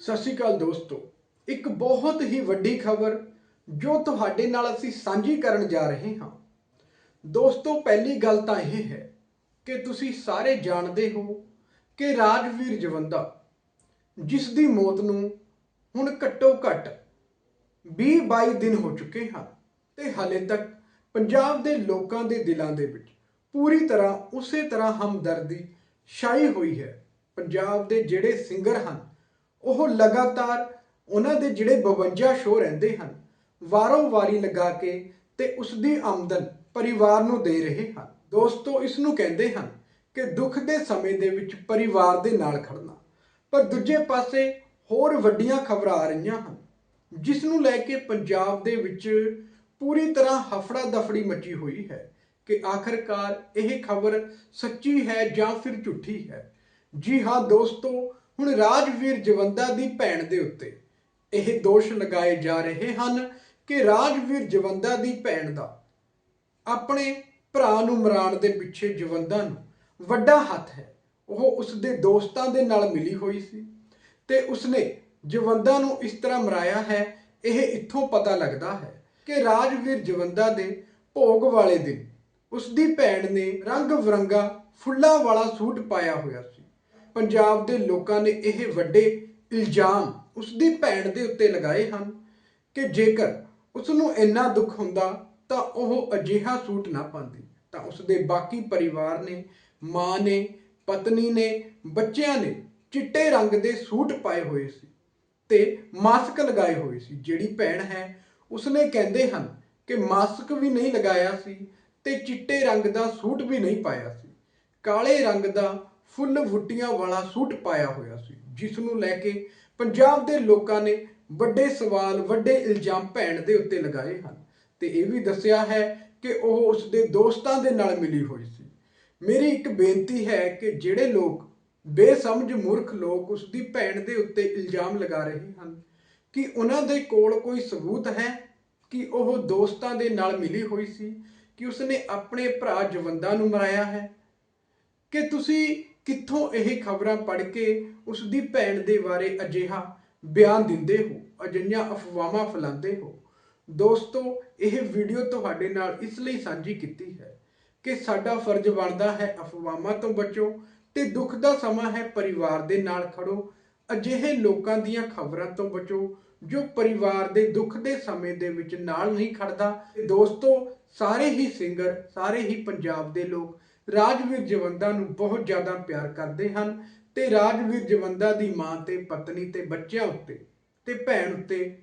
ਸਤਿ ਸ਼੍ਰੀ ਅਕਾਲ ਦੋਸਤੋ। ਇੱਕ ਬਹੁਤ ਹੀ ਵੱਡੀ ਖਬਰ ਜੋ ਤੁਹਾਡੇ ਨਾਲ ਅਸੀਂ ਸਾਂਝੀ ਕਰਨ ਜਾ ਰਹੇ ਹਾਂ। ਦੋਸਤੋ, ਪਹਿਲੀ ਗੱਲ ਤਾਂ ਇਹ ਹੈ ਕਿ ਤੁਸੀਂ ਸਾਰੇ ਜਾਣਦੇ ਹੋ ਕਿ ਰਾਜਵੀਰ ਜਵੰਦਾ, ਜਿਸ ਦੀ ਮੌਤ ਨੂੰ ਹੁਣ ਘੱਟੋ ਘੱਟ 20-22 ਦਿਨ ਹੋ ਚੁੱਕੇ ਹਨ ਤੇ ਹਾਲੇ ਤੱਕ ਪੰਜਾਬ ਦੇ ਲੋਕਾਂ ਦੇ ਦਿਲਾਂ ਦੇ ਵਿੱਚ ਪੂਰੀ ਤਰ੍ਹਾਂ ਉਸੇ ਤਰ੍ਹਾਂ ਹਮਦਰਦੀ ਛਾਈ ਹੋਈ ਹੈ। ਪੰਜਾਬ ਦੇ ਜਿਹੜੇ ਸਿੰਗਰ ਹਨ ਉਹ ਲਗਾਤਾਰ ਉਹਨਾਂ ਦੇ ਜਿਹੜੇ 52 ਸ਼ੋਅ ਰਹਿੰਦੇ ਹਨ, ਵਾਰੋ ਵਾਰੀ ਲਗਾ ਕੇ ਤੇ ਉਸ ਦੀ ਆਮਦਨ ਪਰਿਵਾਰ ਨੂੰ ਦੇ ਰਹੇ ਹਨ। ਦੋਸਤੋ, ਇਸ ਨੂੰ ਕਹਿੰਦੇ ਹਨ ਕਿ ਦੁੱਖ ਦੇ ਸਮੇਂ ਦੇ ਵਿੱਚ ਪਰਿਵਾਰ ਦੇ ਨਾਲ ਖੜਨਾ। ਪਰ ਦੂਜੇ ਪਾਸੇ ਹੋਰ ਵੱਡੀਆਂ ਖਬਰਾਂ ਆ ਰਹੀਆਂ ਹਨ, ਜਿਸ ਨੂੰ ਲੈ ਕੇ ਪੰਜਾਬ ਦੇ ਵਿੱਚ ਪੂਰੀ ਤਰ੍ਹਾਂ ਹਫੜਾ ਦਫੜੀ ਮਚੀ ਹੋਈ ਹੈ ਕਿ ਆਖਰਕਾਰ ਇਹ ਖਬਰ ਸੱਚੀ ਹੈ ਜਾਂ ਫਿਰ ਝੂਠੀ ਹੈ। ਜੀ ਹਾਂ, ਦੋਸਤੋ ਹੁਣ ਰਾਜਵੀਰ ਜਵੰਦਾ ਦੀ ਭੈਣ ਦੇ ਉੱਤੇ ਇਹ ਦੋਸ਼ ਲਗਾਏ ਜਾ ਰਹੇ ਹਨ ਕਿ ਰਾਜਵੀਰ ਜਵੰਦਾ ਦੀ ਭੈਣ ਦਾ ਆਪਣੇ ਭਰਾ ਨੂੰ ਮਰਾਉਣ ਦੇ ਪਿੱਛੇ ਜਵੰਦਾ ਨੂੰ ਵੱਡਾ ਹੱਥ ਹੈ। ਉਹ ਉਸ ਦੇ ਦੋਸਤਾਂ ਦੇ ਨਾਲ ਮਿਲੀ ਹੋਈ ਸੀ ਤੇ ਉਸਨੇ ਜਵੰਦਾ ਨੂੰ ਇਸ ਤਰ੍ਹਾਂ ਮਰਾਇਆ ਹੈ, ਇਹ ਇੱਥੋਂ ਪਤਾ ਲੱਗਦਾ ਹੈ ਕਿ ਰਾਜਵੀਰ ਜਵੰਦਾ ਦੇ ਭੋਗ ਵਾਲੇ ਦਿਨ ਉਸ ਦੀ ਭੈਣ ਨੇ ਰੰਗ ਬਰੰਗਾ ਫੁੱਲਾਂ ਵਾਲਾ ਸੂਟ ਪਾਇਆ ਹੋਇਆ ਸੀ। ਪੰਜਾਬ ਦੇ ਲੋਕਾਂ ਨੇ ਇਹ ਵੱਡੇ ਇਲਜ਼ਾਮ ਉਸ ਦੀ ਭੈਣ ਦੇ ਉੱਤੇ ਲਗਾਏ ਹਨ ਕਿ ਜੇਕਰ ਉਸ ਨੂੰ ਇੰਨਾ ਦੁੱਖ ਹੁੰਦਾ ਤਾਂ ਉਹ ਅਜਿਹਾ ਸੂਟ ਨਾ ਪਾਉਂਦੀ। ਤਾਂ ਉਸ ਦੇ ਬਾਕੀ ਪਰਿਵਾਰ ਨੇ, ਮਾਂ ਨੇ, ਪਤਨੀ ਨੇ, ਬੱਚਿਆਂ ਨੇ ਚਿੱਟੇ ਰੰਗ ਦੇ ਸੂਟ ਪਾਏ ਹੋਏ ਸੀ ਤੇ ਮਾਸਕ ਲਗਾਏ ਹੋਏ ਸੀ। ਜਿਹੜੀ ਭੈਣ ਹੈ, ਉਸਨੇ ਕਹਿੰਦੇ ਹਨ ਕਿ ਮਾਸਕ ਵੀ ਨਹੀਂ ਲਗਾਇਆ ਸੀ ਤੇ ਚਿੱਟੇ ਰੰਗ ਦਾ ਸੂਟ ਵੀ ਨਹੀਂ ਪਾਇਆ ਸੀ। ਕਾਲੇ ਰੰਗ ਦਾ ਫੁੱਲ ਬੁੱਟੀਆਂ ਵਾਲਾ ਸੂਟ ਪਾਇਆ ਹੋਇਆ ਸੀ, ਜਿਸ ਨੂੰ ਲੈ ਕੇ ਪੰਜਾਬ ਦੇ ਲੋਕਾਂ ਨੇ ਵੱਡੇ ਸਵਾਲ, ਵੱਡੇ ਇਲਜ਼ਾਮ ਭੈਣ ਦੇ ਉੱਤੇ ਲਗਾਏ ਹਨ। ਤੇ ਇਹ ਵੀ ਦੱਸਿਆ ਹੈ ਕਿ ਉਹ ਉਸ ਦੇ ਦੋਸਤਾਂ ਦੇ ਨਾਲ ਮਿਲੀ ਹੋਈ ਸੀ। ਮੇਰੀ ਇੱਕ ਬੇਨਤੀ ਹੈ ਕਿ ਜਿਹੜੇ ਲੋਕ, ਬੇਸਮਝ ਮੂਰਖ ਲੋਕ ਉਸ ਦੀ ਭੈਣ ਦੇ ਉੱਤੇ ਇਲਜ਼ਾਮ ਲਗਾ ਰਹੇ ਹਨ, ਕਿ ਉਹਨਾਂ ਦੇ ਕੋਲ ਕੋਈ ਸਬੂਤ ਹੈ ਕਿ ਉਹ ਦੋਸਤਾਂ ਦੇ ਨਾਲ ਮਿਲੀ ਹੋਈ ਸੀ, ਕਿ ਉਸਨੇ ਆਪਣੇ ਭਰਾ ਜਵੰਦਾ ਨੂੰ ਮਰਾਇਆ ਹੈ? ਕਿ ਤੁਸੀਂ ਕਿੱਥੋਂ ਇਹ ਖਬਰਾਂ ਪੜ੍ਹ ਕੇ ਉਸ ਦੀ ਭੈਣ ਦੇ ਬਾਰੇ ਅਜਿਹਾ ਬਿਆਨ ਦਿੰਦੇ ਹੋ, ਅਜਿਹੀਆਂ ਅਫਵਾਹਾਂ ਫੈਲਾਉਂਦੇ ਹੋ? ਦੋਸਤੋ, ਇਹ ਵੀਡੀਓ ਤੁਹਾਡੇ ਨਾਲ ਇਸ ਲਈ ਸਾਂਝੀ ਕੀਤੀ ਹੈ ਕਿ ਸਾਡਾ ਫਰਜ਼ ਬਣਦਾ ਹੈ ਅਫਵਾਹਾਂ ਤੋਂ ਬਚੋ ਤੇ ਦੁੱਖ ਦਾ ਸਮਾਂ ਹੈ ਪਰਿਵਾਰ ਦੇ ਨਾਲ ਖੜੋ। ਅਜਿਹੇ ਲੋਕਾਂ ਦੀਆਂ ਖਬਰਾਂ ਤੋਂ ਬਚੋ ਜੋ ਪਰਿਵਾਰ ਦੇ ਦੁੱਖ ਦੇ ਸਮੇਂ ਦੇ ਵਿੱਚ ਨਾਲ ਨਹੀਂ ਖੜਦਾ। ਦੋਸਤੋ, ਸਾਰੇ ਹੀ ਸਿੰਗਰ ਸਾਰੇ ਹੀ ਪੰਜਾਬ ਦੇ ਲੋਕ ਰਾਜਵੀਰ ਜਵੰਦਾ ਨੂੰ ਬਹੁਤ ਜ਼ਿਆਦਾ ਪਿਆਰ ਕਰਦੇ ਹਨ ਤੇ ਰਾਜਵੀਰ ਜਵੰਦਾ ਦੀ ਮਾਂ ਤੇ ਪਤਨੀ ਤੇ ਬੱਚਿਆਂ ਉੱਤੇ ਤੇ ਭੈਣ ਉੱਤੇ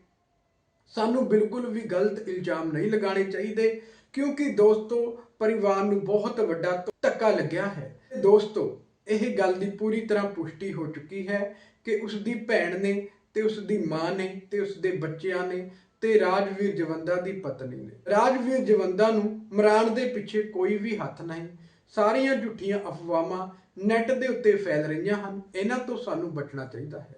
ਸਾਨੂੰ ਬਿਲਕੁਲ ਵੀ ਗਲਤ ਇਲਜ਼ਾਮ ਨਹੀਂ ਲਗਾਉਣੇ ਚਾਹੀਦੇ, ਕਿਉਂਕਿ ਦੋਸਤੋ, ਪਰਿਵਾਰ ਨੂੰ ਬਹੁਤ ਵੱਡਾ ਧੱਕਾ ਲੱਗਿਆ ਹੈ। ਦੋਸਤੋ, ਇਹ ਗੱਲ ਦੀ ਪੂਰੀ ਤਰ੍ਹਾਂ ਪੁਸ਼ਟੀ ਹੋ ਚੁੱਕੀ ਹੈ ਕਿ ਉਸ ਦੀ ਭੈਣ ਨੇ ਤੇ ਉਸ ਦੀ ਮਾਂ ਨੇ ਤੇ ਉਸ ਦੇ ਬੱਚਿਆਂ ਨੇ ਤੇ ਰਾਜਵੀਰ ਜਵੰਦਾ ਦੀ ਪਤਨੀ ਨੇ। ਰਾਜਵੀਰ ਜਵੰਦਾ ਨੂੰ ਮਰਾਣ ਦੇ ਪਿੱਛੇ ਕੋਈ ਵੀ ਹੱਥ ਨਹੀਂ ਸਾਰੀਆਂ ਝੂਠੀਆਂ ਅਫਵਾਹਾਂ ਨੈੱਟ ਦੇ ਉੱਤੇ ਫੈਲ ਰਹੀਆਂ ਹਨ। ਇਹਨਾਂ ਤੋਂ ਸਾਨੂੰ ਬਚਣਾ ਚਾਹੀਦਾ ਹੈ।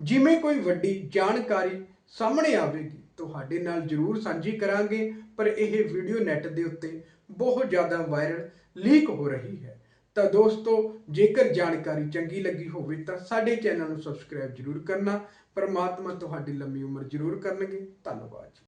ਜਿਵੇਂ ਕੋਈ ਵੱਡੀ ਜਾਣਕਾਰੀ ਸਾਹਮਣੇ ਆਵੇਗੀ, ਤੁਹਾਡੇ ਨਾਲ ਜਰੂਰ ਸਾਂਝੀ ਕਰਾਂਗੇ, ਪਰ ਇਹ ਵੀਡੀਓ ਨੈੱਟ ਦੇ ਉੱਤੇ ਬਹੁਤ ਜ਼ਿਆਦਾ ਵਾਇਰਲ ਲੀਕ ਹੋ ਰਹੀ ਹੈ। ਤਾਂ ਦੋਸਤੋ, ਜੇਕਰ ਜਾਣਕਾਰੀ ਚੰਗੀ ਲੱਗੀ ਹੋਵੇ ਤਾਂ ਸਾਡੇ ਚੈਨਲ ਨੂੰ ਸਬਸਕ੍ਰਾਈਬ ਜਰੂਰ ਕਰਨਾ। ਪਰਮਾਤਮਾ ਤੁਹਾਡੀ ਲੰਮੀ ਉਮਰ ਜਰੂਰ ਕਰਨਗੇ। ਧੰਨਵਾਦ ਜੀ।